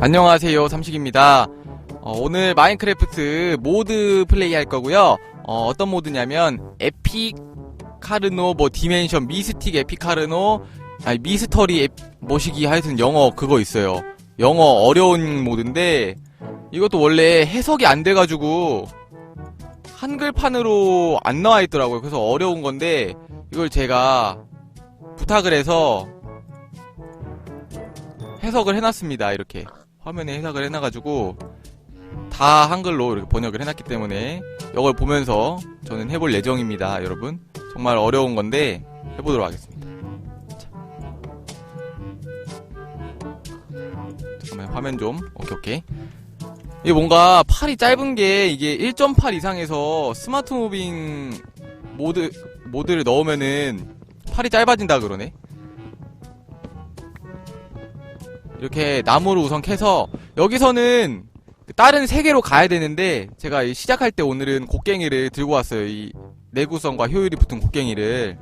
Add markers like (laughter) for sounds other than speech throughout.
안녕하세요 삼식입니다. 어, 오늘 마인크래프트 모드 플레이 할 거고요. 어, 떤 모드냐면 에픽 카르노 뭐 디멘션 미스틱 에픽 카르노 아니 미스터리 에, 뭐시기 하여튼 영어 그거 있어요. 영어 어려운 모드인데 이것도 원래 해석이 안 돼가지고 한글판으로 안 나와 있더라고요. 그래서 어려운 건데 이걸 제가 부탁을 해서 해석을 해놨습니다. 이렇게 화면에 해석을 해놔가지고 다 한글로 이렇게 번역을 해놨기 때문에 이걸 보면서 저는 해볼 예정입니다. 여러분 정말 어려운 건데 해보도록 하겠습니다. 자. 잠깐만 화면 좀 오케이 오케이 이게 뭔가 팔이 짧은 게 이게 1.8 이상에서 스마트 무빙 모드 모드를 넣으면은 팔이 짧아진다 그러네. 이렇게 나무를 우선 캐서 여기서는 다른 세계로 가야 되는데 제가 이 시작할 때 오늘은 곡괭이를 들고 왔어요. 이 내구성과 효율이 붙은 곡괭이를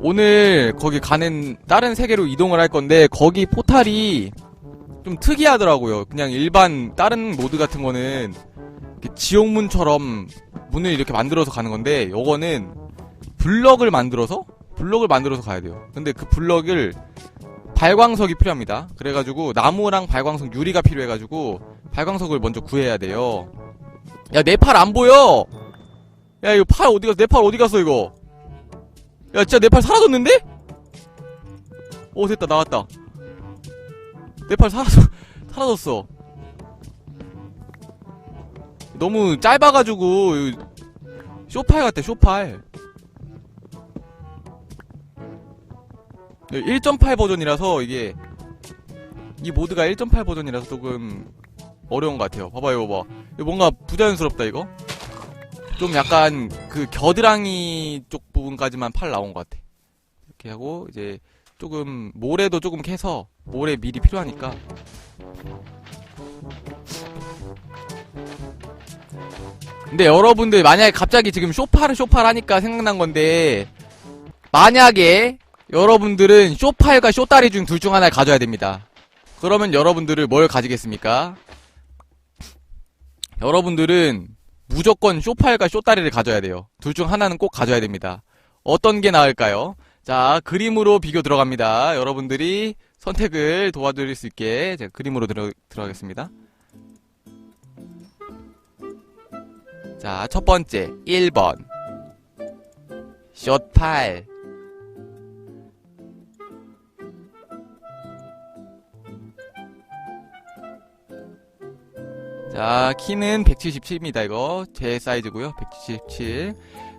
오늘 거기 가는 다른 세계로 이동을 할 건데 거기 포탈이 좀 특이하더라고요. 그냥 일반 다른 모드 같은 거는 지옥문처럼 문을 이렇게 만들어서 가는 건데 요거는 블럭을 만들어서 블럭을 만들어서 가야 돼요. 근데 그 블럭을 발광석이 필요합니다. 그래가지고 나무랑 발광석 유리가 필요해가지고 발광석을 먼저 구해야 돼요. 야 내 팔 안 보여. 야 이거 팔 어디 갔어? 내 팔 어디 갔어 이거? 야 진짜 내 팔 사라졌는데? 오 됐다 나왔다. 내 팔 사라져 (laughs) 사라졌어. 너무 짧아가지고 쇼팔 같아 쇼팔. 1.8 버전이라서 이게 이 모드가 1.8 버전이라서 조금 어려운 것 같아요. 봐봐요, 이거 봐. 이거 뭔가 부자연스럽다 이거. 좀 약간 그 겨드랑이 쪽 부분까지만 팔 나온 것 같아. 이렇게 하고 이제 조금 모래도 조금 캐서 모래 미리 필요하니까. 근데 여러분들 만약에 갑자기 지금 쇼파를 쇼파를 하니까 생각난 건데 만약에 여러분들은 쇼팔과 쇼다리 중 둘 중 하나를 가져야 됩니다. 그러면 여러분들을 뭘 가지겠습니까? 여러분들은 무조건 쇼팔과 쇼다리를 가져야 돼요. 둘 중 하나는 꼭 가져야 됩니다. 어떤 게 나을까요? 자, 그림으로 비교 들어갑니다. 여러분들이 선택을 도와드릴 수 있게 제가 그림으로 들어, 들어가겠습니다. 자, 첫 번째, 1번. 쇼팔. 자, 키는 177입니다, 이거. 제 사이즈고요 177.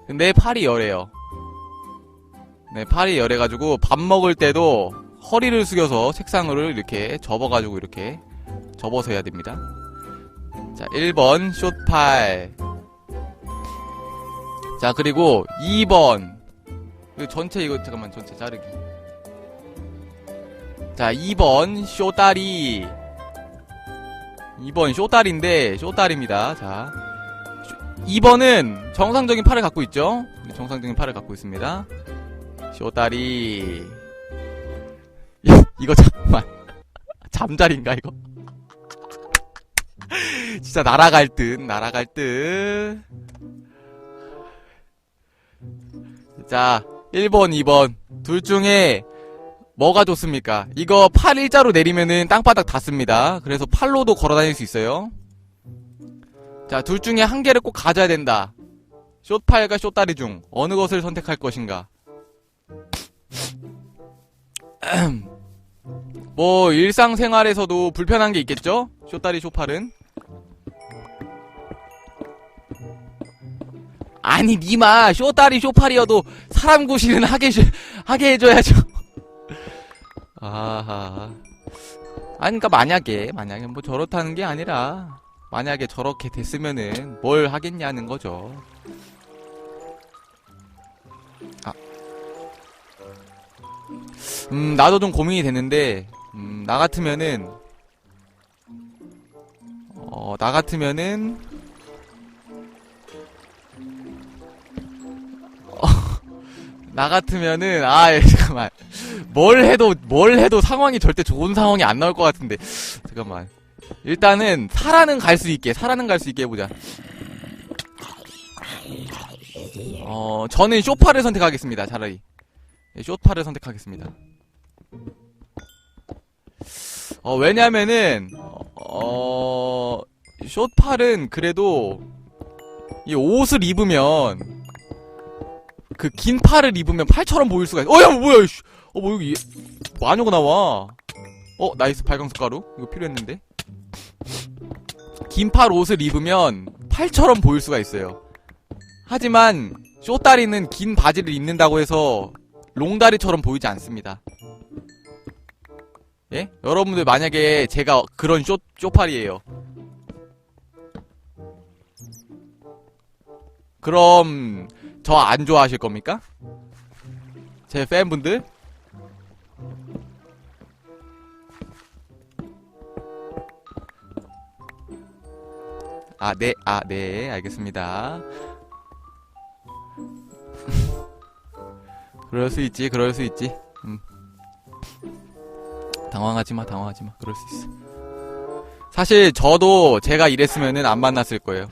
근데 팔이 열해요. 네, 팔이 열해가지고 밥 먹을 때도 허리를 숙여서 책상으로 이렇게 접어가지고 이렇게 접어서 해야 됩니다. 자, 1번 숏팔. 자, 그리고 2번. 이거 전체 이거 잠깐만 전체 자르기. 자, 2번 쇼다리. 2번 쇼다리인데 쇼다리입니다. 자. 2번은 정상적인 팔을 갖고 있죠? 정상적인 팔을 갖고 있습니다. 쇼다리. (laughs) 이거 잠깐만. (laughs) 잠자리인가 이거? (laughs) 진짜 날아갈 듯, 날아갈 듯. 자, 1번, 2번. 둘 중에 뭐가 좋습니까? 이거 팔 일자로 내리면은 땅바닥 닿습니다. 그래서 팔로도 걸어 다닐 수 있어요. 자, 둘 중에 한 개를 꼭 가져야 된다. 숏팔과 숏다리 중 어느 것을 선택할 것인가? (clears throat) 뭐 일상생활에서도 불편한 게 있겠죠? 숏다리 숏팔은 아니 니마 쇼다리 쇼팔이어도 사람 구실은 하게 하게 해줘야죠. 아하. 아니 그니까 만약에 만약에 뭐 저렇다는 게 아니라 만약에 저렇게 됐으면은 뭘 하겠냐는 거죠. 아. 음 나도 좀 고민이 됐는데 음, 나 같으면은 어, 나 같으면은 (laughs) 나 같으면은 아 예, 잠깐만 뭘 해도 뭘 해도 상황이 절대 좋은 상황이 안 나올 것 같은데 잠깐만 일단은 사라는 갈 수 있게 사라는 갈 수 있게 해보자 어 저는 쇼파를 선택하겠습니다 차라리 네, 쇼파를 선택하겠습니다 어 왜냐면은 어 쇼파는 그래도 이 옷을 입으면 그 긴 팔을 입으면 팔처럼 보일 수가 있어. 어, 야, 뭐야, 이씨. 어, 뭐, 여기, 마녀가 나와. 어, 나이스, 발광석 가루. 이거 필요했는데. 긴팔 옷을 입으면 팔처럼 보일 수가 있어요. 하지만, 쇼다리는 긴 바지를 입는다고 해서, 롱다리처럼 보이지 않습니다. 예? 여러분들 만약에 제가 그런 쇼, 쇼팔이에요. 그럼, 저 안 좋아하실 겁니까? 제 팬분들? 아, 네, 아, 네, 알겠습니다. (laughs) 그럴 수 있지, 그럴 수 있지. 음. 당황하지 마, 당황하지 마. 그럴 수 있어. 사실 저도 제가 이랬으면은 안 만났을 거예요.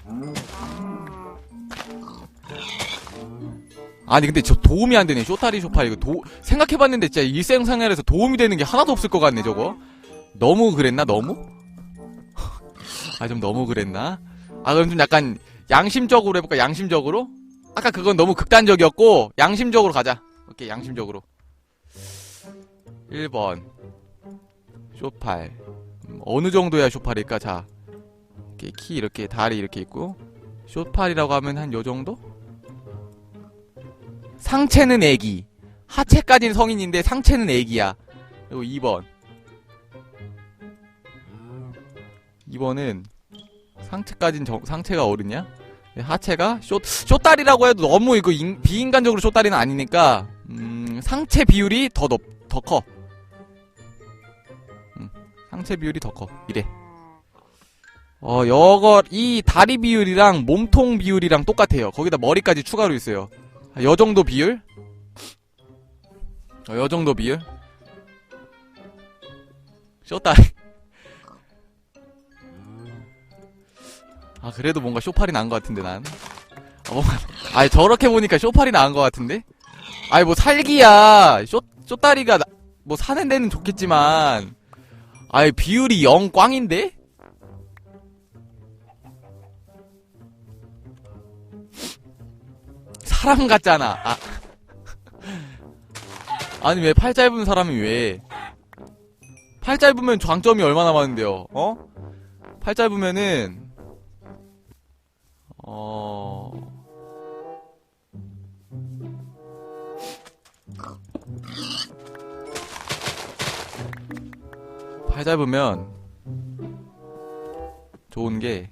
아니 근데 저 도움이 안 되네 쇼타리 쇼파 이거 도 생각해봤는데 진짜 일생생활에서 도움이 되는 게 하나도 없을 것 같네 저거 너무 그랬나 너무 (laughs) 아 좀 너무 그랬나 아 그럼 좀 약간 양심적으로 해볼까? 양심적으로? 아까 그건 너무 극단적이었고 양심적으로 가자. 오케이 양심적으로. 1번. 쇼팔. 음, 어느 정도야 쇼팔일까? 자. 이렇게 키 이렇게 다리 이렇게 있고. 쇼팔이라고 하면 한 요 정도? 상체는 애기. 하체까지는 성인인데 상체는 애기야. 그리고 2번. 2번은 상체까진 정- 상체가? 네, 하체가 쇼 쇼다리라고 해도 너무 이거 인- 비인간적으로 쇼다리는 아니니까 음, 상체 비율이 더 높, 더 커. 음, 상체 비율이 더 커. 이래. 어, 여거 이 다리 비율이랑 몸통 비율이랑 똑같아요. 거기다 머리까지 추가로 있어요. 아, 여 정도 비율? 어, 여 정도 비율? 쇼다리. 아, 그래도 뭔가 쇼팔이 나은 것 같은데, 난. 아, 뭔가, 저렇게 보니까 쇼팔이 나은 것 같은데? 아니, 뭐, 살기야. 쇼, 쇼다리가, 나- 뭐, 사는 데는 좋겠지만. 아니, 비율이 영 꽝인데? 사람 같잖아. 아. (laughs) 아니 왜 팔 짧은 사람이 왜? 팔 짧으면 장점이 얼마나 많은데요? 어? 팔 짧으면은 어. 팔 짧으면 좋은 게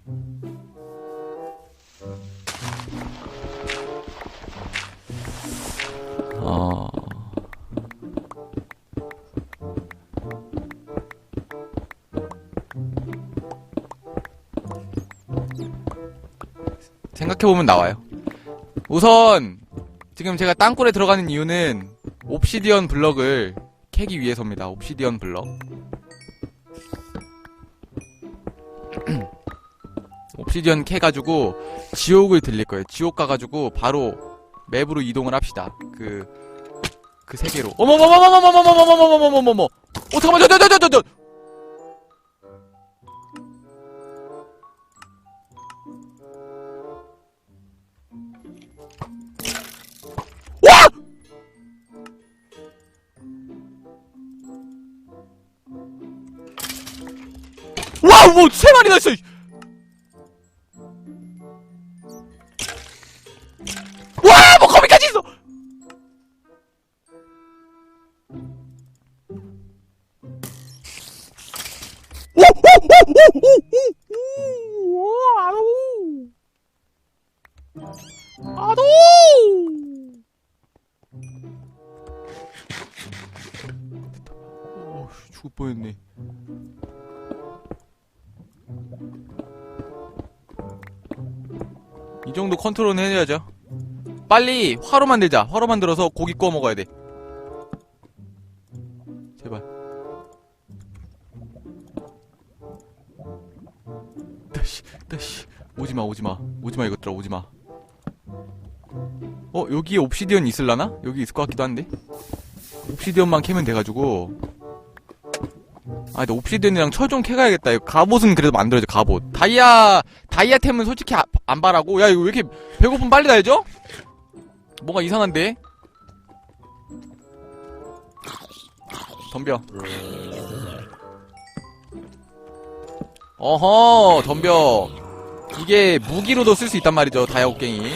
어. 생각해보면 나와요. 우선, 지금 제가 땅굴에 들어가는 이유는 옵시디언 블럭을 캐기 위해서입니다. 옵시디언 블럭. (clears throat) 옵시디언 캐가지고 지옥을 들릴 거예요. 지옥 가가지고 바로 맵으로 이동을 합시다. 그, 그 세계로. 어머머머머머머머머머머머머머머머! 어, 잠깐만, 저, 저, 저, 저, 저, 와, 뭐, 세 마리나 있어! 컨트롤은 해야죠. 빨리 화로 만들자. 화로 만들어서 고기 구워 먹어야 돼. 제발. 다시, 다시. 오지마, 오지마. 오지마, 이것들아, 오지마. 어, 여기에 옵시디언 있을라나? 여기 있을 것 같기도 한데? 옵시디언만 캐면 돼가지고. 아, 근데 옵시디언이랑 철 좀 캐가야겠다. 이거 갑옷은 그래도 만들어야지, 갑옷. 다이아, 다이아템은 솔직히 아- 안 바라고. 야, 이거 왜 이렇게 배고픔 빨리 달죠? 뭔가 이상한데? 덤벼. 어허, 덤벼. 이게 무기로도 쓸 수 있단 말이죠, 다이아옥갱이.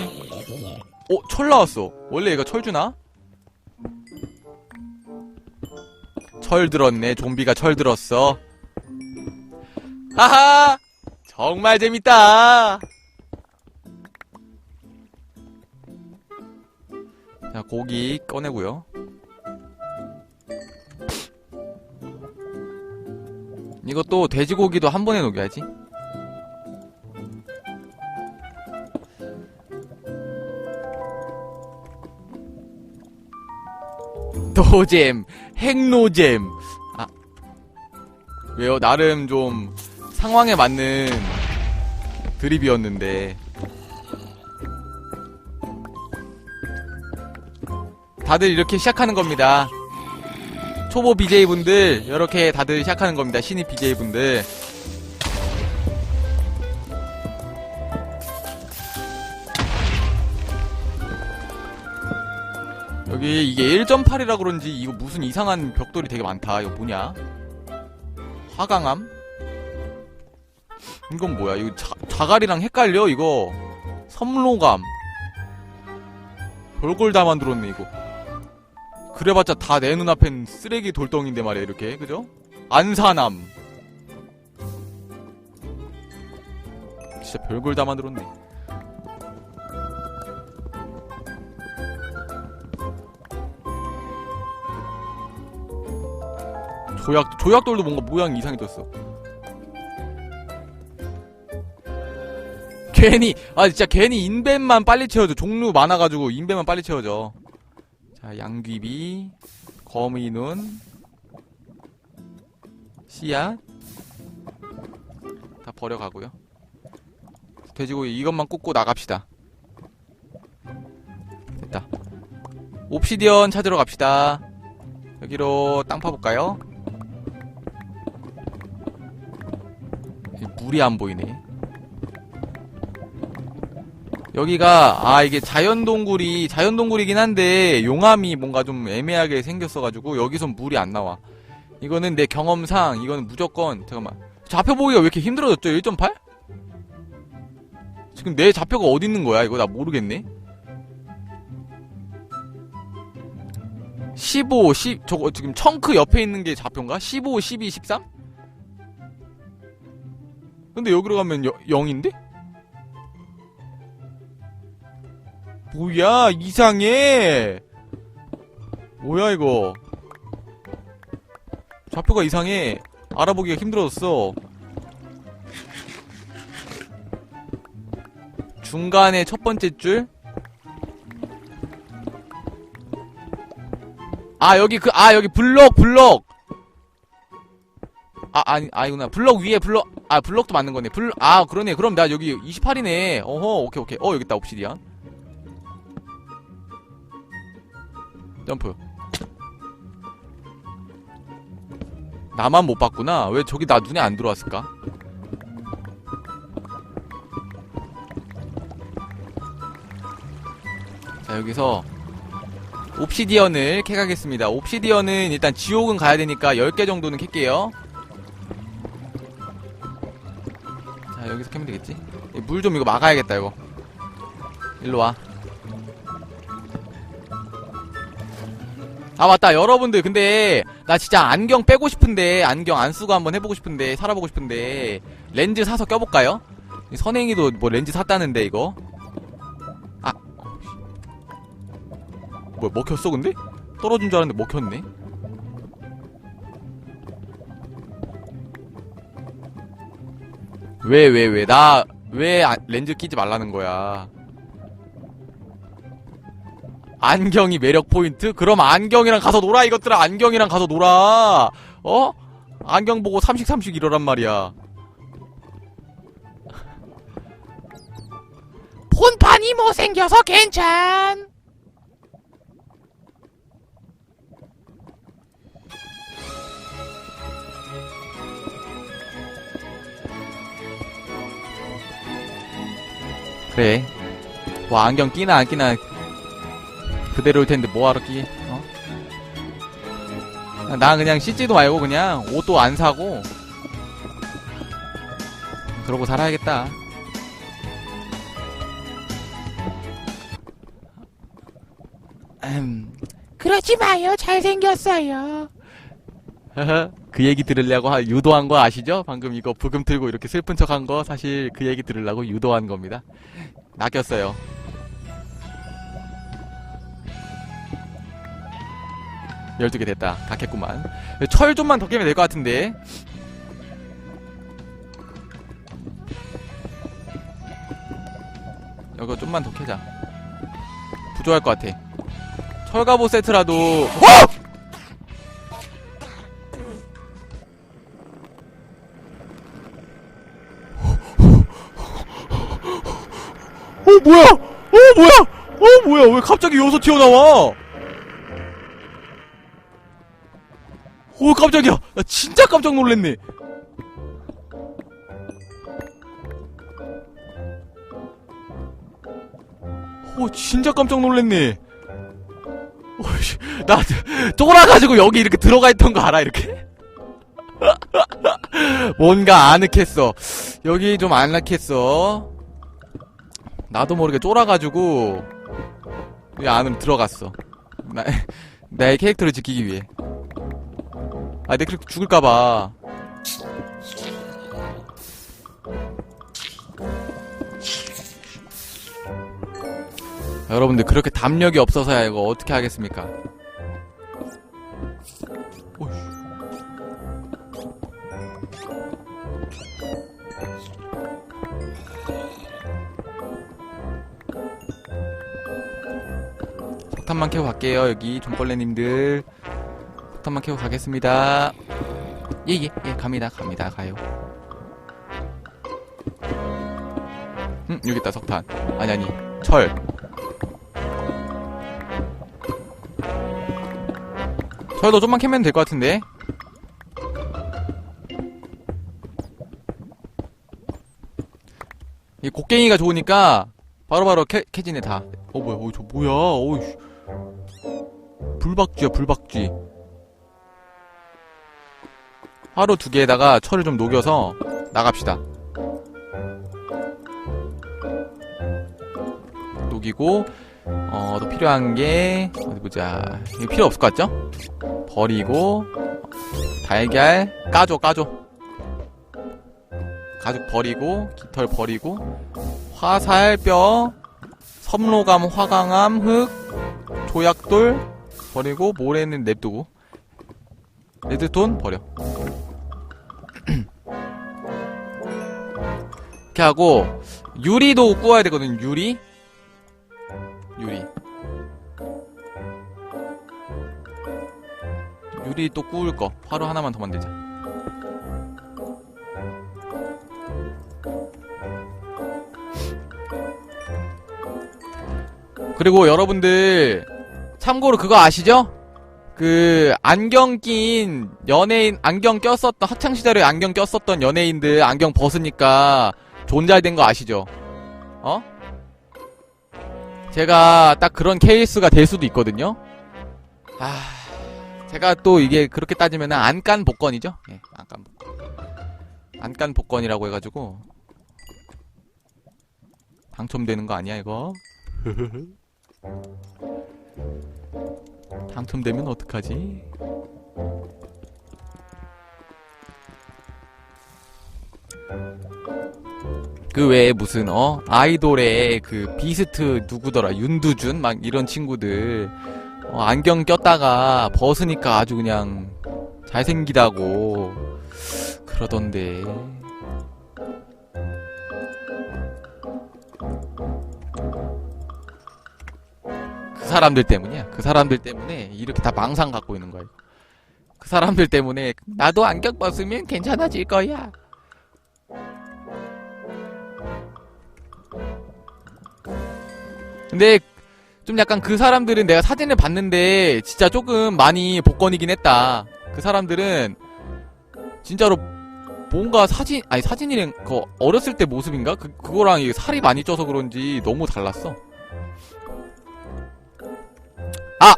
어, 철 나왔어. 원래 얘가 철 주나? 철 들었네. 좀비가 철 들었어. 하하! 정말 재밌다! 자, 고기 꺼내고요. 이것도 돼지고기도 한 번에 녹여야지. 노잼, 핵노잼. 아. 왜요? 나름 좀 상황에 맞는 드립이었는데. 다들 이렇게 시작하는 겁니다. 초보 BJ분들, 이렇게 다들 시작하는 겁니다. 신입 BJ분들. 여기 이게 1.8이라 그런지 이거 무슨 이상한 벽돌이 되게 많다. 이거 뭐냐? 화강암? 이건 뭐야? 이거 자, 자갈이랑 헷갈려 이거. 섬로감. 별걸 다 만들었네 이거. 그래봤자 다 내 눈앞엔 쓰레기 돌덩인데 말이야 이렇게 그죠? 안산암. 진짜 별걸 다 만들었네. 조약 조약돌도 뭔가 모양이 이상해졌어. 괜히 아 진짜 괜히 인벤만 빨리 채워줘. 종류 많아가지고 인벤만 빨리 채워줘. 자 양귀비, 거미눈, 씨앗 다 버려가고요. 돼지고기 이것만 굽고 나갑시다. 됐다. 옵시디언 찾으러 갑시다. 여기로 땅 파볼까요? 물이 안 보이네. 여기가 아 이게 자연동굴이 자연동굴이긴 한데 용암이 뭔가 좀 애매하게 생겼어가지고 여기선 물이 안 나와. 이거는 내 경험상 이거는 무조건 잠깐만 좌표 보기가 왜 이렇게 힘들어졌죠? 1.8? 지금 내 좌표가 어디 있는 거야? 이거 나 모르겠네. 15, 10 저거 지금 청크 옆에 있는 게 좌표인가? 15, 12, 13? 근데 여기로 가면 여, 0인데? 뭐야 이상해. 뭐야 이거? 좌표가 이상해. 알아보기가 힘들어졌어. 중간에 첫 번째 줄. 아 여기 그 아 여기 블럭 블럭. 아 아니 아니구나. 블럭 위에 블럭 아 블럭도 맞는 거네. 블 아 그러네. 그럼 나 여기 28이네. 어허 오케이 오케이. 어 여기 있다 옵시디안. 점프. 나만 못 봤구나. 왜 저기 나 눈에 안 들어왔을까? 자 여기서 옵시디언을 캐가겠습니다. 옵시디언은 일단 지옥은 가야 되니까 10개 정도는 캘게요 되겠지? 물 좀 이거 막아야겠다 이거. 일로와. 아 맞다. 여러분들 근데 나 진짜 안경 빼고 싶은데 안경 안 쓰고 한번 해보고 싶은데 살아보고 싶은데 렌즈 사서 껴볼까요? 이 선행이도 뭐 렌즈 샀다는데 이거? 아뭐 먹혔어 근데? 떨어진 줄 알았는데 먹혔네 왜 왜 왜 나 왜 렌즈 끼지 말라는 거야 안경이 매력 포인트? 그럼 안경이랑 가서 놀아 이것들아 안경이랑 가서 놀아 어? 안경 보고 삼식 삼식 이러란 말이야 (laughs) 본판이 못생겨서 괜찮. 그래 뭐 안경 끼나 안 끼나 그대로일 텐데 뭐하러 끼 어? 나 그냥 씻지도 말고 그냥 옷도 안 사고 그러고 살아야겠다 음, 그러지 마요. 잘생겼어요. (laughs) 그 얘기 들으려고 하- 유도한 거 아시죠? 방금 이거 부금 틀고 이렇게 슬픈 척 한 거 사실 그 얘기 들으려고 유도한 겁니다. 낚였어요. 열두 개 됐다. 다 캤구만. 철 좀만 더 깨면 될 것 같은데. 이거 좀만 더 캐자. 부족할 것 같아. 철갑옷 세트라도. 어! 뭐야? 어 뭐야? 어 뭐야? 왜 갑자기 여기서 튀어나와? 오 깜짝이야! 나 진짜 깜짝 놀랐네. 오 진짜 깜짝 놀랐네. 오씨, 나 쫄아가지고 여기 이렇게 들어가 있던 거 알아 이렇게? (laughs) 뭔가 아늑했어. 여기 좀 아늑했어. 나도 모르게 쫄아가지고 이 안으로 들어갔어. 나, (laughs) 나의 캐릭터를 지키기 위해. 아, 내 캐릭터 죽을까봐. 여러분들 그렇게 담력이 없어서야 이거 어떻게 하겠습니까? 오이 씨. 석탄만 캐고 갈게요 여기 종벌레님들 석탄만 캐고 가겠습니다 예예 예, 갑니다 갑니다 가요 음 여기 있다 석탄 아니 아니 철 철도 좀만 캐면 될 것 같은데 이 곡괭이가 좋으니까 바로바로 캐, 캐지네 다. 어 뭐야? 어저 뭐야? 어이씨. 불박쥐야 불박쥐. 화로 두 개에다가 철을 좀 녹여서 나갑시다. 녹이고 어 또 필요한 게 어디 보자. 이거 필요 없을 것 같죠? 버리고 달걀 까줘 까줘. 가죽 버리고 깃털 버리고 화살뼈, 섬로감, 화강암, 흙, 조약돌 버리고 모래는 냅두고 레드톤 버려. (clears throat) 이렇게 하고 유리도 구워야 되거든. 유리, 유리. 유리 또 구울 거. 화로 하나만 더 만들자. 그리고 여러분들 참고로 그거 아시죠? 그 안경 낀 연예인 안경 꼈었던 학창 시절에 안경 꼈었던 연예인들 안경 벗으니까 존잘된 거 아시죠? 어? 제가 딱 그런 케이스가 될 수도 있거든요. 아, 제가 또 이게 그렇게 따지면 안깐 복권이죠? 예, 안깐 복권. 안깐 복권이라고 해가지고 당첨되는 거 아니야 이거? (laughs) 당첨되면 어떡하지? 그 외에 무슨 어? 아이돌의 그 비스트 누구더라? 윤두준? 막 이런 친구들. 어, 안경 꼈다가 벗으니까 아주 그냥 잘생기다고 그러던데 사람들 때문이야. 그 사람들 때문에 이렇게 다 망상 갖고 있는 거야. 그 사람들 때문에 나도 안경 벗으면 괜찮아질 거야. 근데 좀 약간 그 사람들은 내가 사진을 봤는데 진짜 조금 많이 복권이긴 했다. 그 사람들은 진짜로 뭔가 사진 아니 사진이랑 그 어렸을 때 모습인가 그 그거랑 살이 많이 쪄서 그런지 너무 달랐어. 아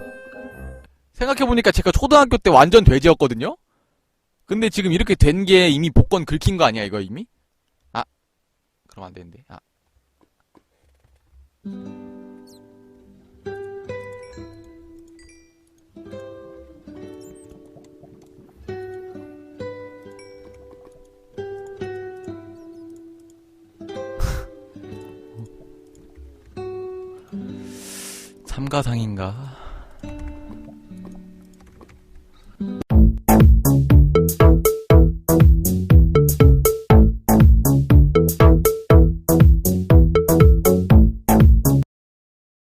생각해 보니까 제가 초등학교 때 완전 돼지였거든요. 근데 지금 이렇게 된 게 이미 복권 긁힌 거 아니야 이거 이미? 아 그럼 안 되는데. 아 (laughs) 삼가상인가?